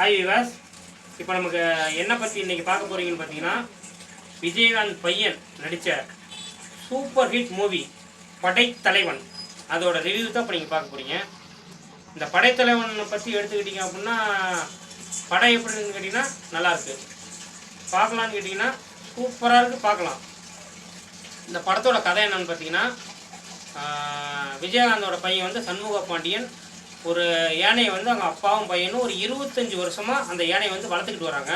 Hi விவாஸ் இப்போ நமக்கு என்ன பற்றி இன்றைக்கி பார்க்க போகிறீங்கன்னு பார்த்தீங்கன்னா விஜயகாந்த் பையன் நடித்த சூப்பர் ஹிட் மூவி படைத்தலைவன். அதோட ரிவ்யூ தான் இப்போ நீங்கள் பார்க்க போகிறீங்க இந்த படைத்தலைவனை பற்றி எடுத்துக்கிட்டீங்க அப்படின்னா படம் எப்படின்னு கேட்டிங்கன்னா நல்லாயிருக்கு பார்க்கலான்னு கேட்டிங்கன்னா சூப்பராக இருக்குது பார்க்கலாம். இந்த படத்தோட கதை என்னன்னு பார்த்தீங்கன்னா விஜயகாந்தோட பையன் வந்து சண்முக பாண்டியன். ஒரு யானையை வந்து அவங்க அப்பாவும் பையனும் ஒரு இருபத்தஞ்சி வருஷமாக அந்த யானையை வந்து வளர்த்துக்கிட்டு வராங்க.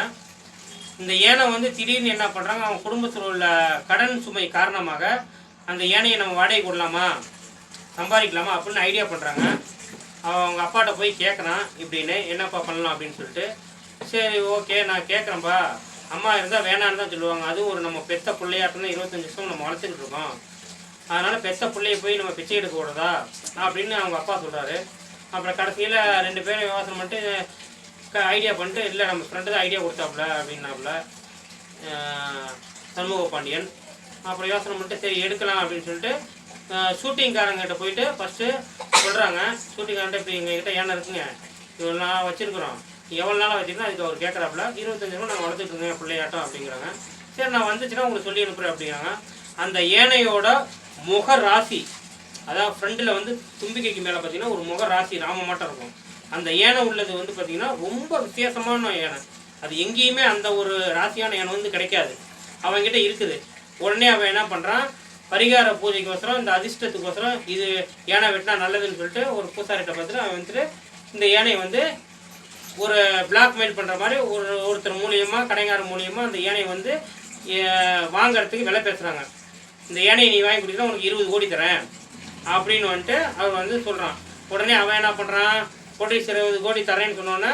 இந்த யானை வந்து திடீர்னு என்ன பண்ணுறாங்க அவங்க குடும்பத்தில் உள்ள கடன் சுமை காரணமாக அந்த யானையை நம்ம வாடகை விடலாமா சம்பாதிக்கலாமா? அப்படின்னு ஐடியா பண்ணுறாங்க அவங்க அப்பாட்ட போய் கேட்குறான் இப்படின்னு என்னப்பா பண்ணலாம் அப்படின்னு சொல்லிட்டு. சரி ஓகே நான் கேட்குறேன்ப்பா அம்மா இருந்தால் வேணான்னு தான் சொல்லுவாங்க. அதுவும் ஒரு நம்ம பெத்த பிள்ளையாட்டம் இருபத்தஞ்சி வருஷம் நம்ம வளர்த்துக்கிட்டு இருக்கோம். அதனால் பெத்த பிள்ளைய போய் நம்ம பிச்சை எடுக்க கூடாதா அப்படின்னு அவங்க அப்பா சொல்கிறாரு அப்புறம் கடைசியில் ரெண்டு பேரும் யோசனை பண்ணிட்டு ஐடியா பண்ணிட்டு இல்லை நம்ம ஃப்ரெண்டு தான் ஐடியா கொடுத்தாப்புல அப்படின்னாப்புல சண்முக பாண்டியன். அப்புறம் யோசனை பண்ணிட்டு சரி எடுக்கலாம் அப்படின்னு சொல்லிட்டு ஷூட்டிங்காரங்கிட்ட போயிட்டு ஃபஸ்ட்டு சொல்கிறாங்க ஷூட்டிங்காரன்ட்ட இப்போ எங்ககிட்ட ஏன்னா இருக்குங்க. இவ்வளோ நாள் வச்சுருக்குறோம். எவ்வளோ நாளாக வச்சுருந்தா அதுக்கு அவர் கேட்குறாப்புல இருபத்தஞ்சு ரூபா நாங்கள் வளர்த்துட்டு இருக்கோங்க பிள்ளையாட்டம் அப்படிங்கிறாங்க. சரி நான் வந்துச்சுன்னா உங்களுக்கு சொல்லி அனுப்புகிறேன் அப்படிங்கிறாங்க. அந்த ஏனையோட முக ராசி அதாவது ஃப்ரண்டில் வந்து தும்பிக்கைக்கு மேலே பார்த்தீங்கன்னா ஒரு முக ராசி ராம மாட்டம் இருக்கும். அந்த யானை உள்ளது வந்து பார்த்தீங்கன்னா ரொம்ப வித்தியாசமான யானை. அது எங்கேயுமே அந்த ஒரு ராசியான யானை வந்து கிடைக்காது. அவன்கிட்ட இருக்குது. உடனே அவன் என்ன பண்ணுறான் பரிகார பூஜைக்கோசரம் இந்த அதிர்ஷ்டத்துக்கோசரம் இது யானை வெட்டினா நல்லதுன்னு சொல்லிட்டு ஒரு பூசாரிட்ட பார்த்துட்டு அவன் வந்துட்டு இந்த யானையை வந்து ஒரு பிளாக்மெயில் பண்ணுற மாதிரி ஒரு ஒருத்தர் மூலியமாக கடைக்காரர் மூலியமாக அந்த யானையை வந்து வாங்கிறதுக்கு விலை பேசுகிறாங்க இந்த யானையை நீ வாங்கி கொடுத்தா உனக்கு இருபது கோடி தரேன். அப்படின்னு வந்துட்டு அவன் வந்து சொல்கிறான் உடனே அவன் என்ன பண்ணுறான் கோட்டி இருபது கோடி தரேன்னு சொன்னோன்னே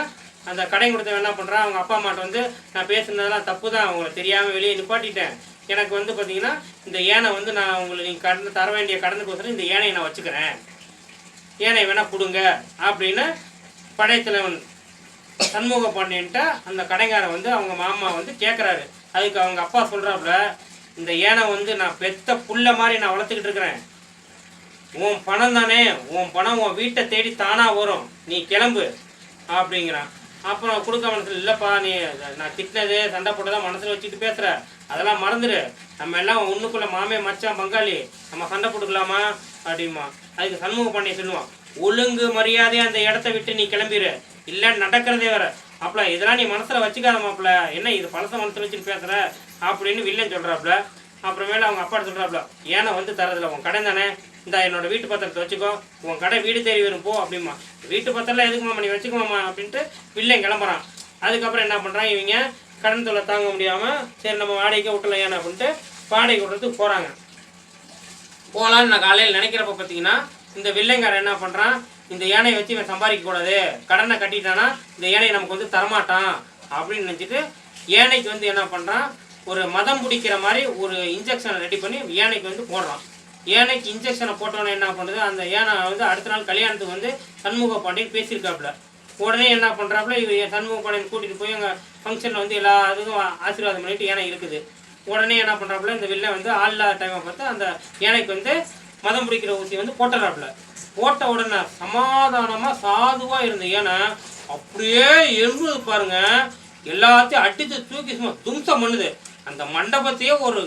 அந்த கடை கொடுத்தவன் என்ன பண்ணுறான் அவங்க அப்பா அம்மாட்ட வந்து நான் பேசுனதெல்லாம் தப்பு தான் அவங்கள தெரியாமல் வெளியே நிப்பாட்டிட்டேன். எனக்கு வந்து பார்த்தீங்கன்னா இந்த யானை வந்து நான் உங்களுக்கு நீங்கள் கடன் தர வேண்டிய கடனுக்கோசரம் இந்த யானையை நான் வச்சுக்கிறேன். யானை வேணால் கொடுங்க அப்படின்னு படைத்தலைவன் சண்முக பாண்டியன்ட்ட அந்த கடைக்காரன் வந்து அவங்க மாமா வந்து கேட்குறாரு அதுக்கு அவங்க அப்பா சொல்கிறாப்புல இந்த யானை வந்து நான் பெத்த புள்ள மாதிரி நான் வளர்த்துக்கிட்டு இருக்கிறேன். உன் பணம் தானே உன் பணம் உன் வீட்டை தேடி தானாக வரும். நீ கிளம்பு அப்படிங்கிறான். அப்புறம் கொடுக்க மனசில் இல்லைப்பா நீ நான் திட்டினது சண்டை போட்டதான் மனசில் வச்சுட்டு பேசுகிற அதெல்லாம் மறந்துடு நம்ம எல்லாம் ஒன்றுக்குள்ள மாமே மச்சான் பங்காளி. நம்ம சண்டை போட்டுக்கலாமா? அப்படிமா அதுக்கு சண்முக பண்ணி சொல்லுவான் ஒழுங்கு மரியாதையாக அந்த இடத்த விட்டு நீ கிளம்பிடு இல்லை நடக்கிறதே வேற. அப்பல இதெல்லாம் நீ மனசில் வச்சுக்காத மாப்பிள. என்ன இது பழச மனசில் வச்சுட்டு பேசுகிற அப்படின்னு வில்லன் சொல்கிறாப்புல அப்புறமேல அவங்க அப்பா சொல்கிறாப்புல ஏன்னா வந்து தரதில்ல உன் கடன் தானே? இந்த என்னோட வீட்டு பத்திரத்தை வச்சுக்கோ. உன் கடை வீடு தேடி வரும் போ அப்படிமா வீட்டு பத்திரம்லாம் எதுக்குமாம்மா நீ வச்சுக்கோமாம்மா அப்படின்ட்டு வில்லன் கிளம்புறான். அதுக்கப்புறம் என்ன பண்ணுறாங்க இவங்க? கடன் தொல்லை தாங்க முடியாமல் சரி நம்ம வாடகைக்கு விட்டலாம் ஏன்னா அப்படின்ட்டு வாடகை விடுறதுக்கு போகிறாங்க போகலான்னு நான் காலையில் நினைக்கிறப்ப பார்த்தீங்கன்னா இந்த வில்லைங்காரன் என்ன பண்ணுறான் இந்த யானையை வச்சு இவன் சம்பாதிக்கக்கூடாது கடனை கட்டிட்டானா இந்த யானையை நமக்கு வந்து தரமாட்டான் அப்படின்னு நினச்சிட்டு யானைக்கு வந்து என்ன பண்ணுறான் ஒரு மதம் பிடிக்கிற மாதிரி ஒரு இன்ஜெக்ஷனை ரெடி பண்ணி யானைக்கு வந்து போடுறான். யானைக்கு இன்ஜெக்ஷனை போட்டோன்னே என்ன பண்ணுது? அந்த யானை வந்து அடுத்த நாள் கல்யாணத்துக்கு வந்து சண்முக பாண்டியன் பேசியிருக்காப்புல. உடனே என்ன பண்ணுறாப்புல இவர் சண்முக பாண்டியன் கூட்டிகிட்டு போய் அங்கே ஃபங்க்ஷனில் வந்து எல்லா இதுக்கும் ஆசீர்வாதம் பண்ணிட்டு யானை இருக்குது உடனே என்ன பண்ணுறாப்புல இந்த வெளில வந்து ஆள் இல்லாத டைமை பார்த்து அந்த யானைக்கு வந்து மதம் பிடிக்கிற ஊசி வந்து போட்டுறாப்புல. போட்ட உடனே சமாதானமாக சாதுவாக இருந்த யானை அப்படியே எழுந்து பாருங்க. எல்லாத்தையும் அடித்து தூக்கி சும்மா தும்சம் பண்ணுது. அந்த மண்டபத்தையே ஒரு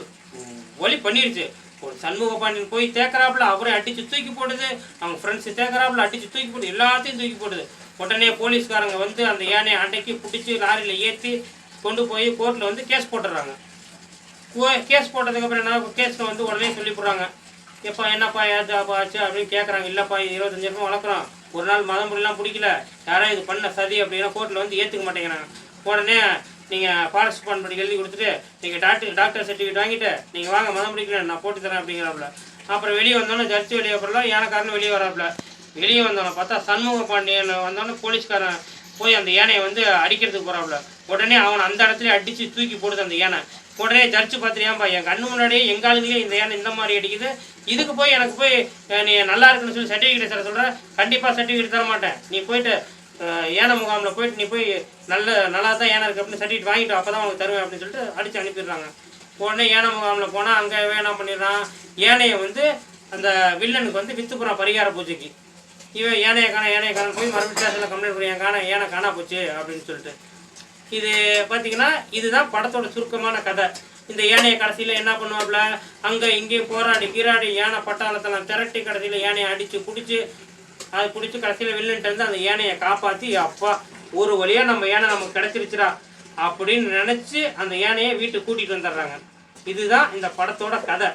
ஒலி பண்ணிடுச்சு ஒரு சண்முக பாண்டியன் போய் தேக்கிறாப்புல அவரே அடிச்சு தூக்கி போடுது. அவங்க ஃப்ரெண்ட்ஸ் தேக்கிறாப்புல அடிச்சு தூக்கி போட்டு எல்லாத்தையும் தூக்கி போடுது. உடனே போலீஸ்காரங்க வந்து அந்த யானையை அடக்கி பிடிச்சி லாரியில் ஏற்றி கொண்டு போய் கோர்ட்டில் வந்து கேஸ் போட்டுடுறாங்க கேஸ் போட்டதுக்கப்புறம் என்ன கேஸில் வந்து உடனே சொல்லி போடுறாங்க எப்பா என்னப்பா ஏதாப்பா ஆச்சு அப்படின்னு கேட்குறாங்க இல்லைப்பா இருபத்தஞ்சு ரூபாய் வளர்க்குறோம். ஒரு நாள் மதம் முடியலாம் பிடிக்கல. யாரும் இது பண்ண சதி அப்படின்னா கோர்ட்டில் வந்து ஏற்றுக்க மாட்டேங்கிறாங்க. உடனே நீங்கள் ஃபாரஸ்ட் படி எழுதி கொடுத்துட்டு நீங்கள் டாக்டர் டாக்டர் சர்டிஃபிகேட் வாங்கிட்டு நீங்கள் வாங்க மதம் பிடிக்கல நான் போட்டு தரேன் அப்படிங்கிறாப்புல. அப்புறம் வெளியே வந்தோன்னே ஜட்ஜி வெளியே அப்புறம் யானைக்காரன் வெளியே வராப்புல. வெளியே வந்தோன்னே பார்த்தா சண்முக பாண்டியன் வந்தோன்னே போலீஸ்காரன் போய் அந்த யானையை வந்து அடிக்கிறதுக்கு போகிறாப்புல உடனே அவனை அந்த இடத்துல அடித்து தூக்கி போடுது அந்த யானை. உடனே ஜட்ஜு பார்த்துறியாம்பா என் கண்ணு முன்னாடியே எங்க ஆளுங்களே இந்த யானை இந்த மாதிரி அடிக்குது. இதுக்கு போய் எனக்கு போய் நீ நல்லா இருக்குன்னு சொல்லி சர்டிஃபிகேட் தர சொல்கிறேன் கண்டிப்பாக சர்டிஃபிகேட் தர மாட்டேன். நீ போயிட்டு ஏன யானை முகாமில் போயிட்டு நீ போய் நல்ல நல்லா தான் யானை இருக்கு அப்படின்னு சர்டிஃபிகேட் வாங்கிட்டு அப்போ தான் உனக்கு தருவேன் அப்படின்னு சொல்லிட்டு அடித்து அனுப்பிடுறாங்க. உடனே யானை முகாமில் போனால் அங்கே என்ன பண்ணிடுறான்? யானையை வந்து அந்த வில்லனுக்கு வந்து வித்துப்புறான் பரிகார பூஜைக்கு. இவன் யானையை காண யானையை காண போய் மறுபடியும் ஸ்டேஷனில் கம்ப்ளைண்ட் பண்ணி என் காண யானை காணா போச்சு அப்படின்னு சொல்லிட்டு. இது பார்த்தீங்கன்னா இதுதான் படத்தோட சுருக்கமான கதை. இந்த யானையை கடைசியில் என்ன பண்ணுவாப்புல? அங்கே இங்கேயும் போராடி கீராடி யானை பட்டாளத்தெல்லாம் திரட்டி கடைசியில் யானையை அடித்து குடிச்சு அது பிடிச்சி கடைசியில் வில்லன்ட்டு வந்து அந்த யானையை காப்பாற்றி அப்பா ஒரு வழியாக நம்ம யானை நமக்கு கிடச்சிருச்சுடா அப்படின்னு நினச்சி அந்த யானையை வீட்டுக்கு கூட்டிகிட்டு வந்துடுறாங்க. இதுதான் இந்த படத்தோட கதை.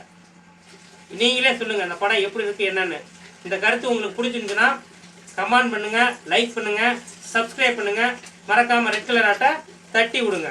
நீங்களே சொல்லுங்கள் இந்த படம் எப்படி இருக்குது என்னன்னு. இந்த கருத்து உங்களுக்கு பிடிச்சிருந்துச்சுன்னா கமெண்ட் பண்ணுங்கள் லைக் பண்ணுங்கள் சப்ஸ்கிரைப் பண்ணுங்கள் மறக்காமல் ரெட் கலர் ஆட்டை தட்டி விடுங்க.